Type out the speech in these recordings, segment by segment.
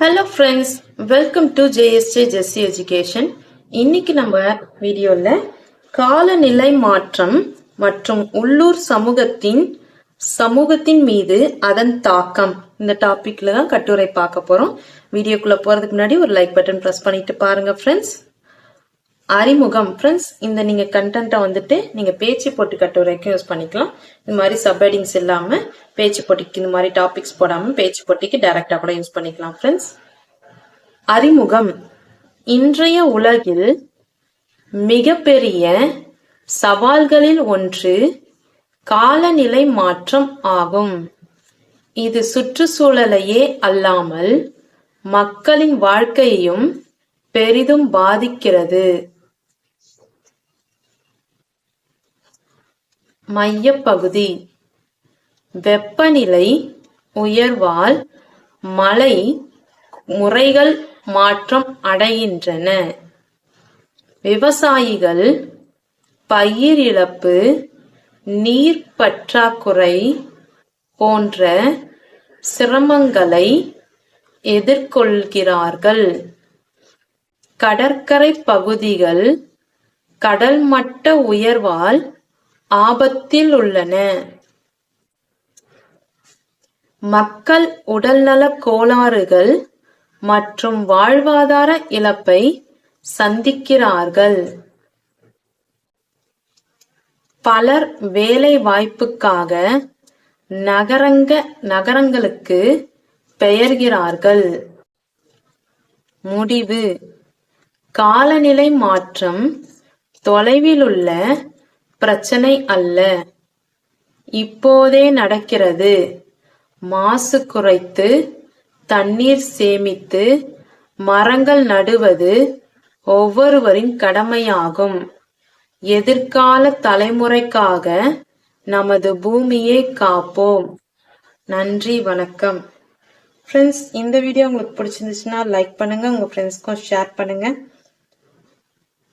Hello friends welcome to JST Jessy education இன்னைக்கு நம்ம வீடியோவில் காலநிலை மாற்றம் மற்றும் உள்ளூர் சமூகத்தின் சமூகத்தின் மீது அதன் தாக்கம். இந்த டாபிக்ல தான் கட்டுரை பார்க்க போறோம். வீடியோக்குள்ள போறதுக்கு முன்னாடி ஒரு லைக் பட்டன் ப்ரெஸ் பண்ணிட்டு பாருங்க ஃப்ரெண்ட்ஸ் அறிமுகம். ஃப்ரெண்ட்ஸ் இந்த நீங்கள் கண்டென்ட்டை வந்துட்டு நீங்கள் பேச்சு போட்டி கட்டுரைக்கும் யூஸ் பண்ணிக்கலாம். இந்த மாதிரி சப்ஹெடிங்ஸ் இல்லாமல் பேச்சு போட்டிக்கு இந்த மாதிரி டாபிக்ஸ் போடாமல் பேச்சு போட்டிக்கு டைரக்டா கூட யூஸ் பண்ணிக்கலாம் ஃப்ரெண்ட்ஸ் அறிமுகம். இன்றைய உலகில் மிகப்பெரிய சவால்களில் ஒன்று காலநிலை மாற்றம் ஆகும். இது சுற்றுச்சூழலையே அல்லாமல் மக்களின் வாழ்க்கையையும் பெரிதும் பாதிக்கிறது. மையப்பகுதி. வெப்பநிலை உயர்வால் மழை முறைகள் மாற்றம் அடைகின்றன. விவசாயிகள் பயிர் இழப்பு நீர் பற்றாக்குறை போன்ற சிரமங்களை எதிர்கொள்கிறார்கள். கடற்கரை பகுதிகள் கடல் மட்ட உயர்வால் ஆபத்தில் உள்ளன. மக்கள் உடல்நலக் கோளாறுகள் மற்றும் வாழ்வாதார இழப்பை சந்திக்கிறார்கள். பலர் வேலை வாய்ப்புக்காக நகரங்க நகரங்களுக்கு பெயர்கிறார்கள். முடிவு. காலநிலை மாற்றம் தொலைவிலுள்ள பிரச்சனை அல்ல. இப்போதே நடக்கிறது. மாசு குறைத்து தண்ணீர் சேமித்து மரங்கள் நடுவது ஒவ்வொருவரின் கடமையாகும். எதிர்கால தலைமுறைக்காக நமது பூமியை காப்போம். நன்றி வணக்கம். ஃப்ரெண்ட்ஸ் இந்த வீடியோ உங்களுக்கு பிடிச்சிருந்துச்சுன்னா லைக் பண்ணுங்க. உங்க ஃப்ரெண்ட்ஸ்க்கும் ஷேர் பண்ணுங்க.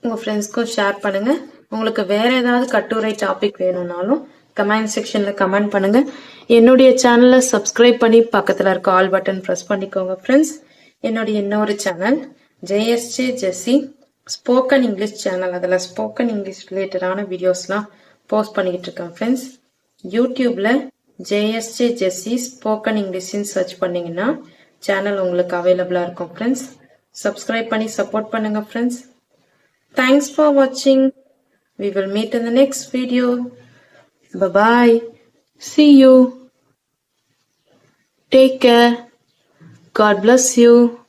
உங்கள் ஃப்ரெண்ட்ஸ்க்கும் ஷேர் பண்ணுங்கள் உங்களுக்கு வேறு ஏதாவது கட்டுரை டாபிக் வேணும்னாலும் கமெண்ட் செக்ஷனில் கமெண்ட் பண்ணுங்கள் என்னுடைய சேனலை சப்ஸ்கிரைப் பண்ணி பக்கத்தில் இருக்க ஆல் பட்டன் ப்ரெஸ் பண்ணிக்கோங்க ஃப்ரெண்ட்ஸ் என்னுடைய இன்னொரு channel JSJ Jessy spoken English channel அதில் ஸ்போக்கன் இங்கிலீஷ் ரிலேட்டடான வீடியோஸ்லாம் போஸ்ட் பண்ணிக்கிட்டு இருக்கேன் ஃப்ரெண்ட்ஸ் யூடியூப்பில் ஜேஎஸ்ஜே ஜெஸ்ஸி ஸ்போக்கன் இங்கிலீஷ்னு சர்ச் பண்ணிங்கன்னா சேனல் உங்களுக்கு அவைலபிளாக இருக்கும் ஃப்ரெண்ட்ஸ் சப்ஸ்கிரைப் பண்ணி சப்போர்ட் பண்ணுங்கள் ஃப்ரெண்ட்ஸ் தேங்க்ஸ் ஃபார் வாட்சிங் We will meet in the next video. Bye bye. See you. Take care. God bless you.